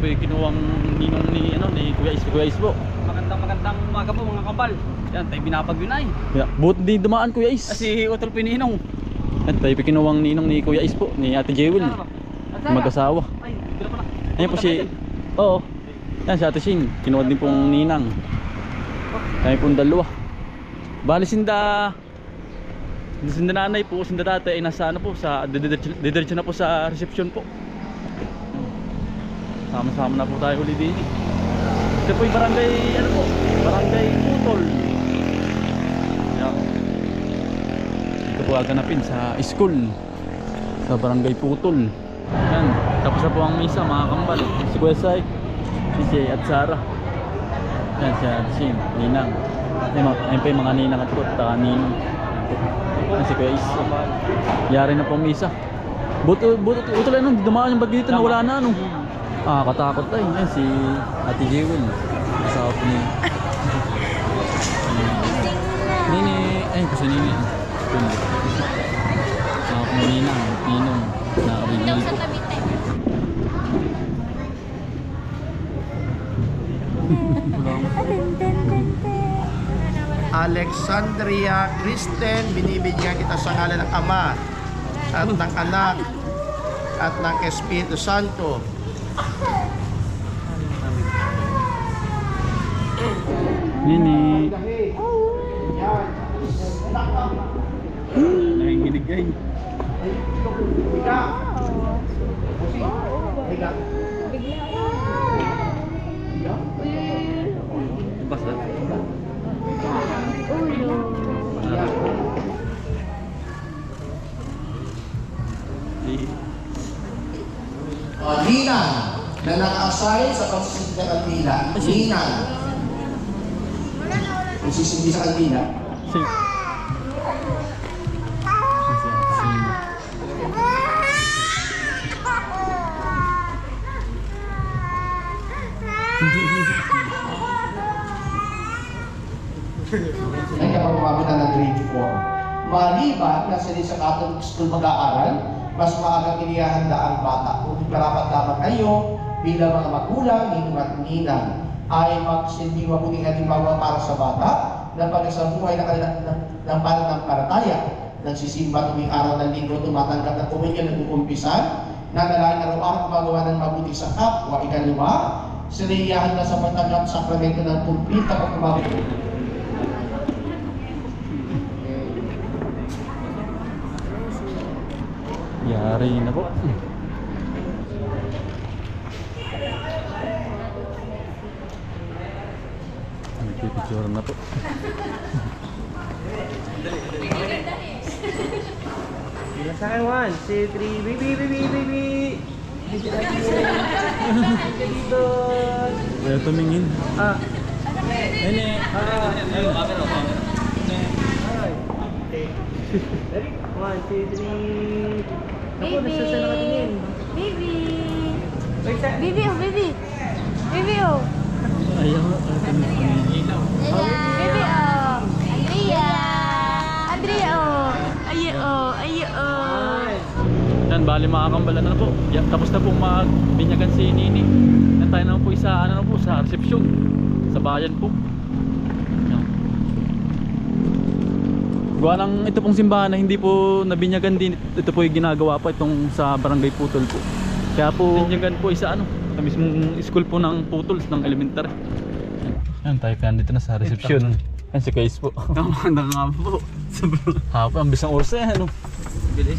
po yung kinuwang ninong ni, ano, ni Kuya Is, Kuya Is po. Magandang magandang umaga po mga kapal. Yan, tayo binapag-yunay. Yeah. Buti di dumaan Kuya Is. Kasi utol pininong. Yan, tayo po kinuwang ninong ni Kuya Is po, ni Ate Jewel. Mag-asawa. Ay, bila pala. Ayan po si... Oo. Yan si Ate Shing. Kinuha din pong ninang. Kami pong dalawa. Bali sinda... Sinda nanay po, sinda tatay ay nasa ano po, sa didiretso na po sa reception po. Sama-sama na po tayo uli din. Ito po yung barangay, ano po, barangay Putol. Yan. Dito po aganapin sa school. Sa barangay Putol. Yan. Tapos na po ang misa mga kambal. Si Sai, si Jay at Sarah. Yan siya, si Ninang. Yan pa yung mga ninang at po, taka ninang. Yan si Kuya Is. Yari na po ang misa. Buto, buto, buto lang nung dumaan yung bag dito na wala na ano. Ah, katakot tayo. Yan si Ate Jewel. Asawa po ni... Nini, ayun po si Nini. Yun. Asawa po ni Ninang, Pinong, na original po. Alexandria Kristen, binibigyan kita sa ngalan ng Ama at ng Anak at ng Espiritu Santo. Nini. Nanginginig ay. Higa. Higa. Na naka-assign sa pagsisindi sa kantina. Ninang. Kung sisindi sa kantina. Ay kapag na ng grade 4. Maliban na sila sa Catholic School mag-aaral, mas maagang inihahanda ang bata. Kung karapat lamang kayo bilang mga magulang, ninong at ninang, ay magsilbing mabuting halimbawa para sa bata na pagkasabuhay ng kanilang ng, ng pananampalataya. Nagsisimba tuwing araw ng linggo, tumatanggap ng komunyon ng kukumpisan, nanalangin araw-araw gumagawa ng mabuti sa kapwa, ikalima, sila ihahanda sa patanggap sakramento ng pulpit kapag kumabot Yari na po. Nagpipicture na po. Sa akin, one, two, three, baby, baby, baby! Dito! Kaya tumingin. Ah, Nene. ah, ayun. Ready? One, two, three. Baby. nasa nakatingin? Baby. Baby oh, baby. Baby oh. Ayaw. Ayaw tumingin. Baby bali mga kambalan na po. Ya, tapos na po magbinyagan si Nini. Yan tayo naman po isa, ano na po, sa reception. Sa bayan po. Yan. Gawa ng ito pong simbahan na hindi po nabinyagan din. Ito po yung ginagawa pa itong sa barangay Putol po. Kaya po, binyagan po isa ano, sa mismong school po ng Putols ng elementary. Yan, tayo kaya dito na sa reception. Yan si Kais po. Tama na nga po. Hapa, ang bisang oras eh, ano. bilis.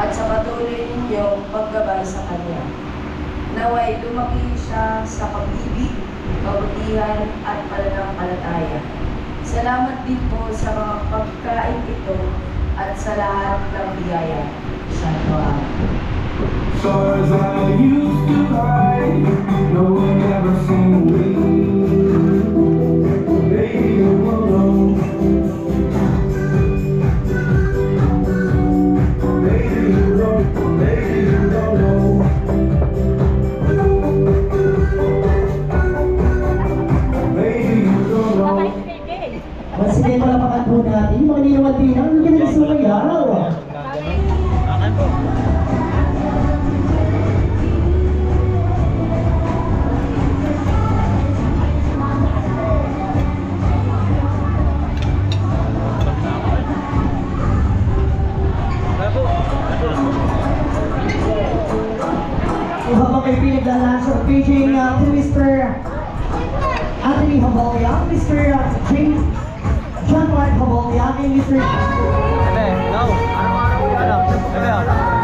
at sa patuloy ninyong paggabay sa Kanya. Naway lumaki siya sa pag-ibig, kabutihan at pananampalataya. Salamat din po sa mga pagkain ito at sa lahat ng biyaya. Santo Amen. Stars I used to hide, no one ever seen me. po kay Philip Dalancho, featuring uh, to Mr. Anthony Habolia, uh, Mr. Uh, James John White Habolia, uh, and Mr. No.